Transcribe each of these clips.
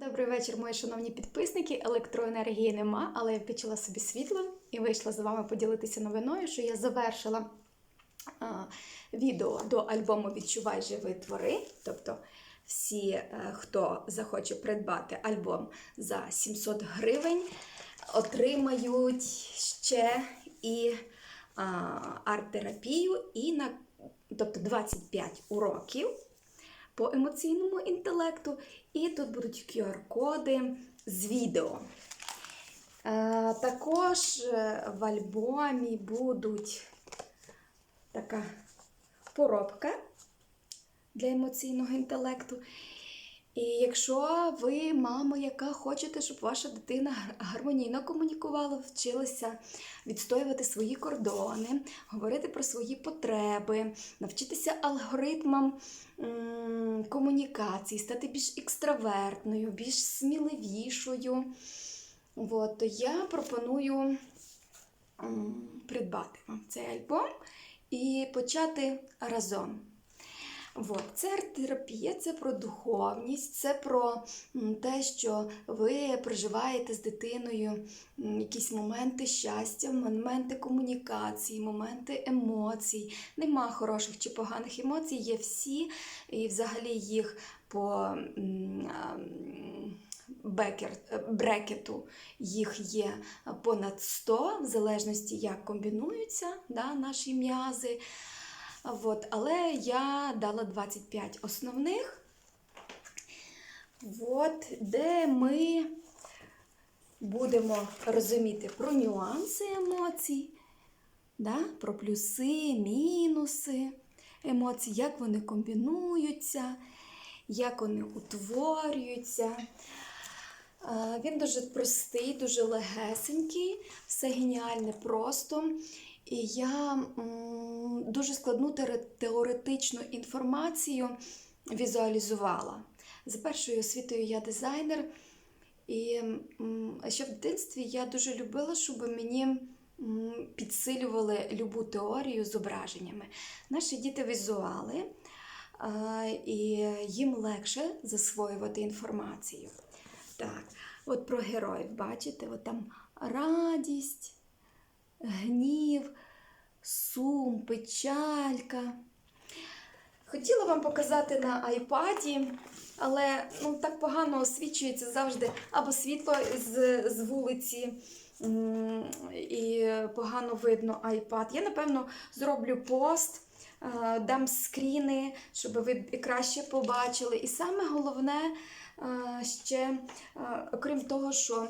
Добрий вечір, мої шановні підписники. Електроенергії нема, але я включила собі світло і вийшла з вами поділитися новиною, що я завершила а, відео до альбому Відчувай живі твори. Тобто всі, е, хто захоче придбати альбом за 700 гривень, отримають ще і арт-терапію, і на тобто 25 уроків по емоційному інтелекту, і тут будуть QR-коди з відео. Е, також е, в альбомі будуть така поробка для емоційного інтелекту. І якщо ви мама, яка хочете, щоб ваша дитина гармонійно комунікувала, вчилася відстоювати свої кордони, говорити про свої потреби, навчитися алгоритмам комунікації, стати більш екстравертною, більш сміливішою, от, то я пропоную придбати вам цей альбом і почати разом. От. Це арт-терапія, це про духовність, це про те, що ви проживаєте з дитиною якісь моменти щастя, моменти комунікації, моменти емоцій. Нема хороших чи поганих емоцій, є всі, і взагалі їх по е, брекету їх є понад 100, в залежності, як комбінуються да, наші м'язи. От, але я дала 25 основних, от, де ми будемо розуміти про нюанси емоцій, да, про плюси, мінуси емоцій, як вони комбінуються, як вони утворюються. Він дуже простий, дуже легесенький, все геніальне просто. І я дуже складну теоретичну інформацію візуалізувала. За першою освітою я дизайнер, і ще в дитинстві я дуже любила, щоб мені підсилювали любу теорію зображеннями. Наші діти візуали, і їм легше засвоювати інформацію. Так, от про героїв, бачите, от там радість гнів, сум, печалька. Хотіла вам показати на айпаді, але ну, так погано освічується завжди або світло з, з вулиці, і погано видно айпад. Я, напевно, зроблю пост, е, дам скріни, щоб ви краще побачили. І саме головне е, ще, е, окрім того, що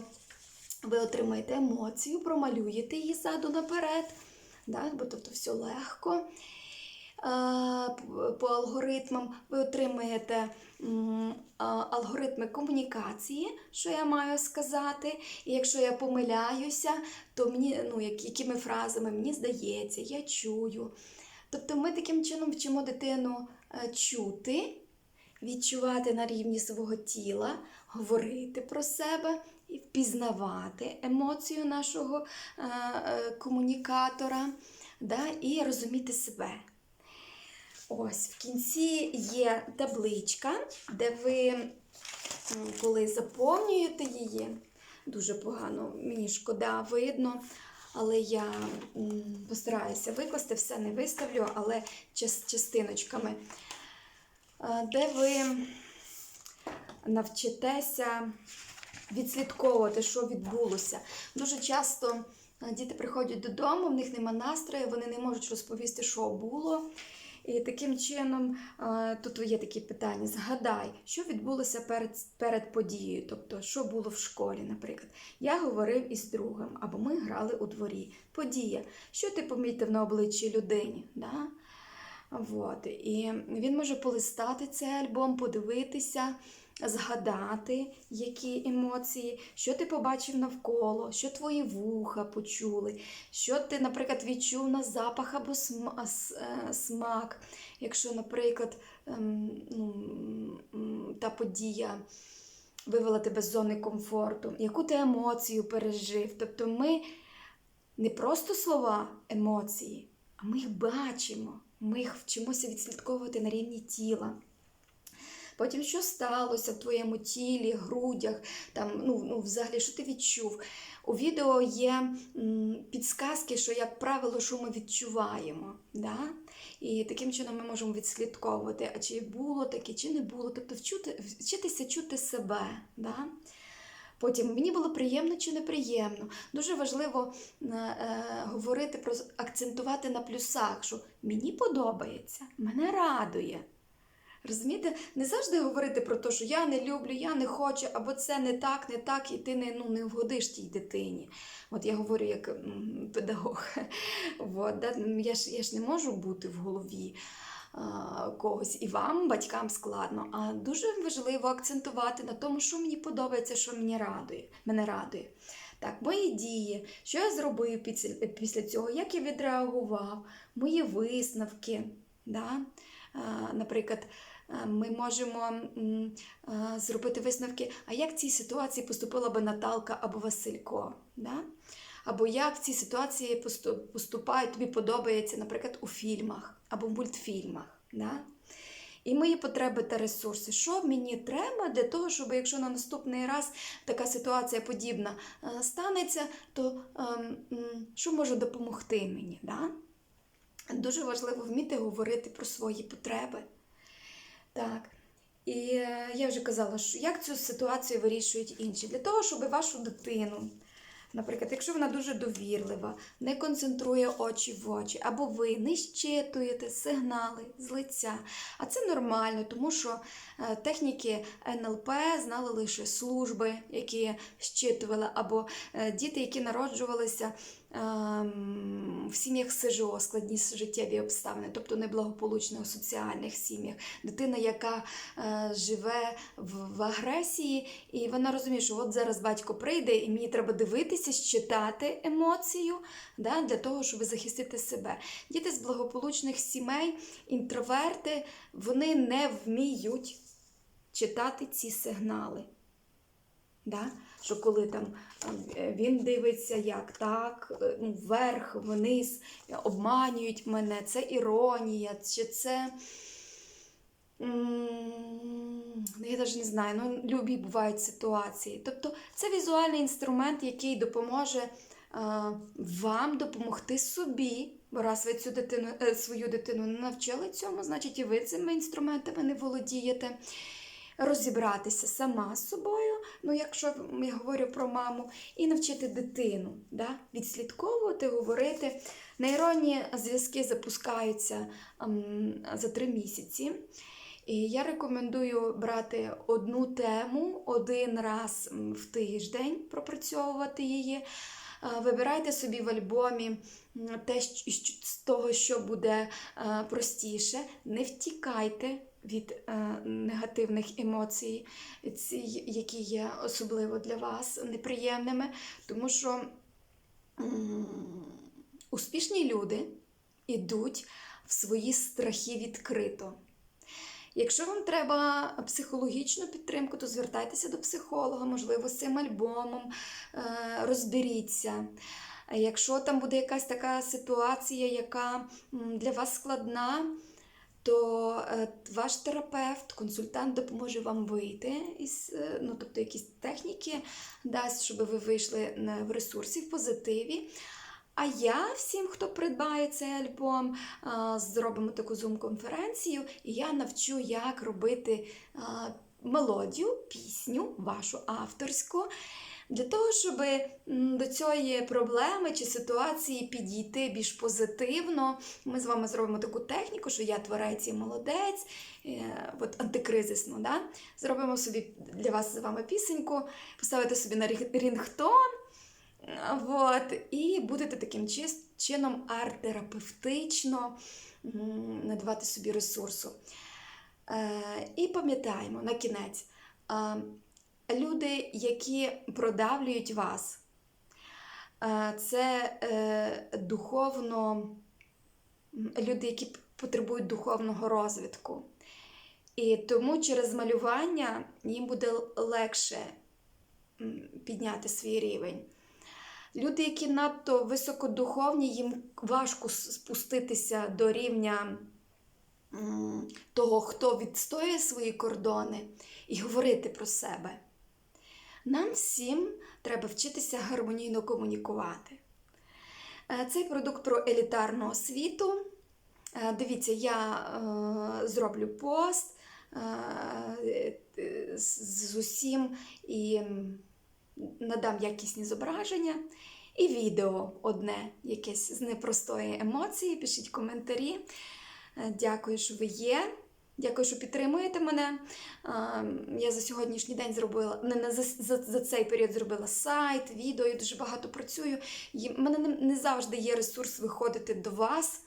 ви отримаєте емоцію, промалюєте її ззаду наперед, да? бо тобто все легко. По алгоритмам ви отримаєте алгоритми комунікації, що я маю сказати. І якщо я помиляюся, то мені, ну, якими фразами мені здається, я чую. Тобто ми таким чином вчимо дитину е, чути, відчувати на рівні свого тіла, говорити про себе і впізнавати емоцію нашого е, е, комунікатора да, і розуміти себе. Ось в кінці є табличка, де ви, коли заповнюєте її, дуже погано, мені шкода видно, але я постараюся викласти, все не виставлю, але час- частиночками, Е, де ви навчитеся відслідковувати, що відбулося. Дуже часто е, діти приходять додому, в них нема настрою, вони не можуть розповісти, що було. І таким чином е, тут є такі питання: згадай, що відбулося перед, перед подією, тобто, що було в школі, наприклад. Я говорив із другом, або ми грали у дворі. Подія, що ти помітив на обличчі людині? Да? Вот. І він може полистати цей альбом, подивитися, згадати, які емоції, що ти побачив навколо, що твої вуха почули, що ти, наприклад, відчув на запах або е, смак. Якщо, наприклад, ем, ну, та подія вивела тебе з зони комфорту, яку ти емоцію пережив. Тобто ми не просто слова емоції, а ми їх бачимо, ми їх вчимося відслідковувати на рівні тіла. Потім що сталося в твоєму тілі, грудях, там, ну, ну, взагалі, що ти відчув. У відео є підсказки, що, як правило, що ми відчуваємо. Да? І таким чином ми можемо відслідковувати, а чи було таке, чи не було. Тобто вчути, вчитися чути себе. Да? Потім мені було приємно чи неприємно. Дуже важливо е, е, говорити про акцентувати на плюсах, що мені подобається, мене радує. Розумієте, не завжди говорити про те, що я не люблю, я не хочу, або це не так, не так, і ти не, ну, не вгодиш тій дитині. От я говорю як педагог. От, да? я, ж, я ж не можу бути в голові когось і вам, батькам складно. А дуже важливо акцентувати на тому, що мені подобається, що мені радує, мене радує. Так, мої дії, що я зробив після, цього, як я відреагував, мої висновки. Да? Наприклад, ми можемо зробити висновки, а як в цій ситуації поступила би Наталка або Василько. Да? Або як в цій ситуації поступають, тобі подобається, наприклад, у фільмах або в мультфільмах. Да? І мої потреби та ресурси. Що мені треба для того, щоб якщо на наступний раз така ситуація подібна е, станеться, то ем, що може допомогти мені? Да? Дуже важливо вміти говорити про свої потреби. Так. І е, я вже казала, що як цю ситуацію вирішують інші. Для того, щоб вашу дитину, наприклад, якщо вона дуже довірлива, не концентрує очі в очі, або ви не щитуєте сигнали з лиця. А це нормально, тому що е, техніки НЛП знали лише служби, які щитували, або е, діти, які народжувалися ем, в сім'ях СЖО, складні життєві обставини, тобто неблагополучних соціальних сім'ях. Дитина, яка е, живе в, в агресії, і вона розуміє, що от зараз батько прийде, і мені треба дивитися, щитати емоцію да, для того, щоб захистити себе. Діти з благополучних сімей, інтроверти, вони не вміють читати ці сигнали. Да? Що коли там е, він дивиться, як так, е, ну, вверх, вниз, обманюють мене, це іронія, чи це. М, Я навіть не знаю, ну, любі бувають ситуації. Тобто це візуальний інструмент, який допоможе е, вам допомогти собі. Бо раз ви цю дитину, е, свою дитину не навчили цьому, значить і ви цими інструментами не володієте розібратися сама з собою, ну якщо я говорю про маму, і навчити дитину, да? відслідковувати, говорити. Нейронні зв'язки запускаються ем, за три місяці. І я рекомендую брати одну тему один раз в тиждень, пропрацьовувати її. Е, Вибирайте собі в альбомі те, з того, що буде е, простіше. Не втікайте від е, негативних емоцій, ці, які є особливо для вас неприємними, тому що успішні люди йдуть в свої страхи відкрито. Якщо вам треба психологічну підтримку, то звертайтеся до психолога, можливо, з цим альбомом е, розберіться. Якщо там буде якась така ситуація, яка для вас складна, то е, ваш терапевт, консультант допоможе вам вийти із, е, ну, тобто якісь техніки дасть, щоб ви вийшли в ресурсі, в позитиві. А я всім, хто придбає цей альбом, зробимо таку зум-конференцію, і я навчу, як робити мелодію, пісню, вашу авторську. Для того, щоб до цієї проблеми чи ситуації підійти більш позитивно, ми з вами зробимо таку техніку, що я творець і молодець, е, от антикризисну. Да? Зробимо собі для вас з вами пісеньку, поставите собі на рі- рінгтон. Вот, і будете таким чином арт-терапевтично надавати собі ресурсу. Е, і пам'ятаємо на кінець, е, люди, які продавлюють вас, е, це духовно люди, які потребують духовного розвитку. І тому через малювання їм буде легше підняти свій рівень. Люди, які надто високодуховні, їм важко спуститися до рівня того, хто відстоює свої кордони, і говорити про себе. Нам всім треба вчитися гармонійно комунікувати. Е, Цей продукт про елітарну освіту. Е, Дивіться, я е, зроблю пост з, усім і надам якісні зображення. І відео одне, якесь з непростої емоції. Пишіть коментарі. Е, Дякую, що ви є. Дякую, що підтримуєте мене. Е, Я за сьогоднішній день зробила не, за, за, за цей період зробила сайт, відео, я дуже багато працюю. В мене не, не завжди є ресурс виходити до вас,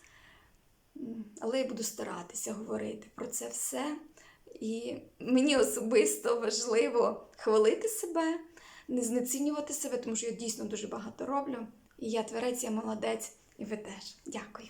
але я буду старатися говорити про це все. І мені особисто важливо хвалити себе, не знецінювати себе, тому що я дійсно дуже багато роблю. І я творець, я молодець, і ви теж. Дякую.